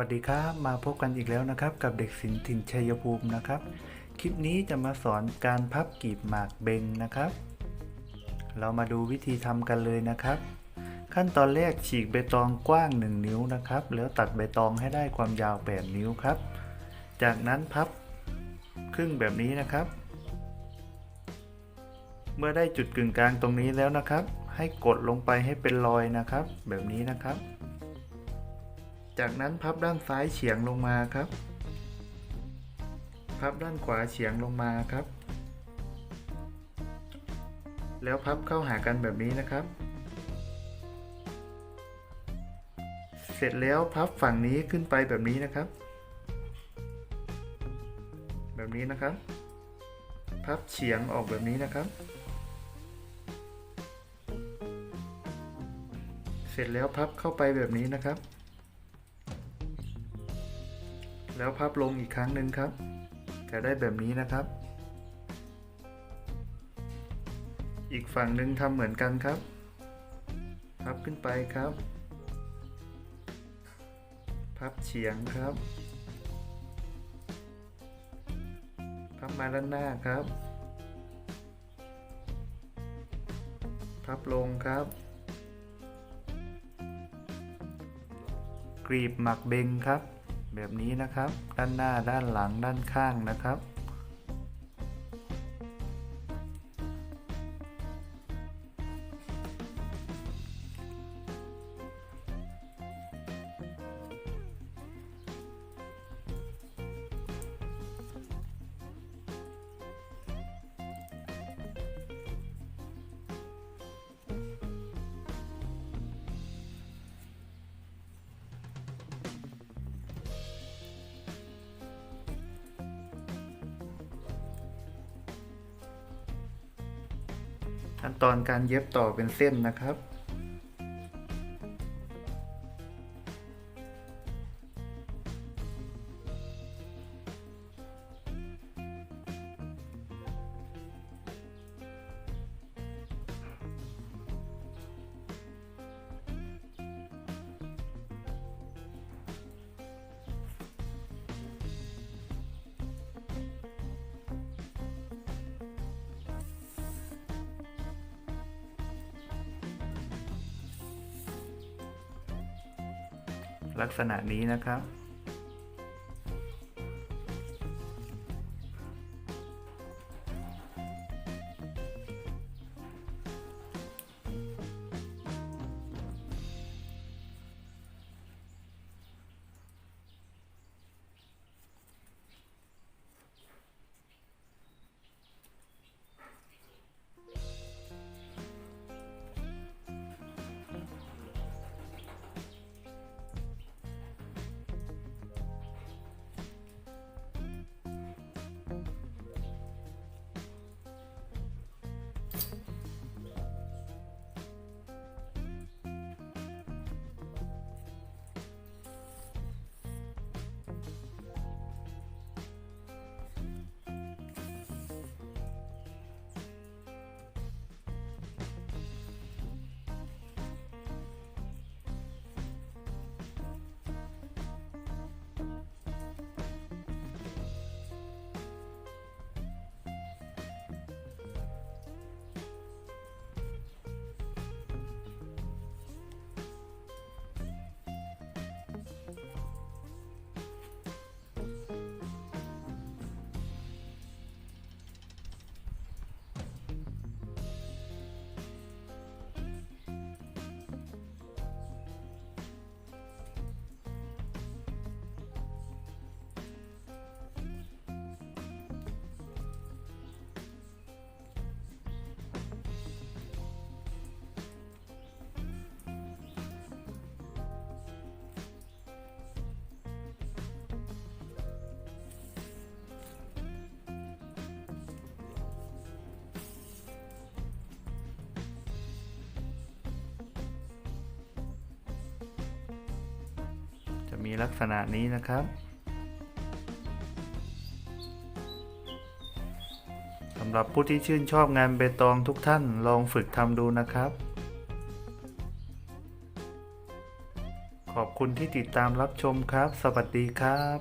วัสดีครับมาพบกันอีกแล้วนะครับ กับเด็กศิลป์ถิ่นชัยภูมินะครับ คลิปนี้จะมาสอนการพับกีบหมากเบงนะครับ เรามาดูวิธีทำกันเลยนะครับ ขั้นตอนแรกฉีกใบตองกว้าง 1 นิ้วนะครับ แล้วตัดใบตองให้ได้ความยาว 8 นิ้วครับ จากนั้นพับครึ่งแบบนี้นะครับ เมื่อได้จุดกึ่งกลางตรงนี้แล้วนะครับ ให้กดลงไปให้เป็นรอยนะครับ แบบนี้นะครับ จากนั้นพับด้านซ้ายเฉียงลงมาครับ พับด้านขวาเฉียงลงมาครับ แล้วพับเข้าหากันแบบนี้นะครับ เสร็จแล้วพับฝั่งนี้ขึ้นไปแบบนี้นะครับ แบบนี้นะครับ พับเฉียงออกแบบนี้นะครับ เสร็จแล้วพับเข้าไปแบบนี้นะครับ แล้วพับลงอีกครั้งหนึ่งครับ จะได้แบบนี้นะครับ อีกฝั่งหนึ่งทำเหมือนกันครับ พับขึ้นไปครับ พับเฉียงครับ พับมาด้านหน้าครับ พับลงครับกรีบหมักเบงครับ แบบนี้นะครับ ด้านหน้าด้านหลังด้านข้างนะครับ ขั้นตอนการเย็บต่อเป็นเส้นนะครับ ลักษณะนี้นะครับ มีลักษณะนี้นะครับสำหรับผู้ที่ชื่นชอบงานเบตองทุกท่านลองฝึกทำดูนะครับ ขอบคุณที่ติดตามรับชมครับ สวัสดีครับ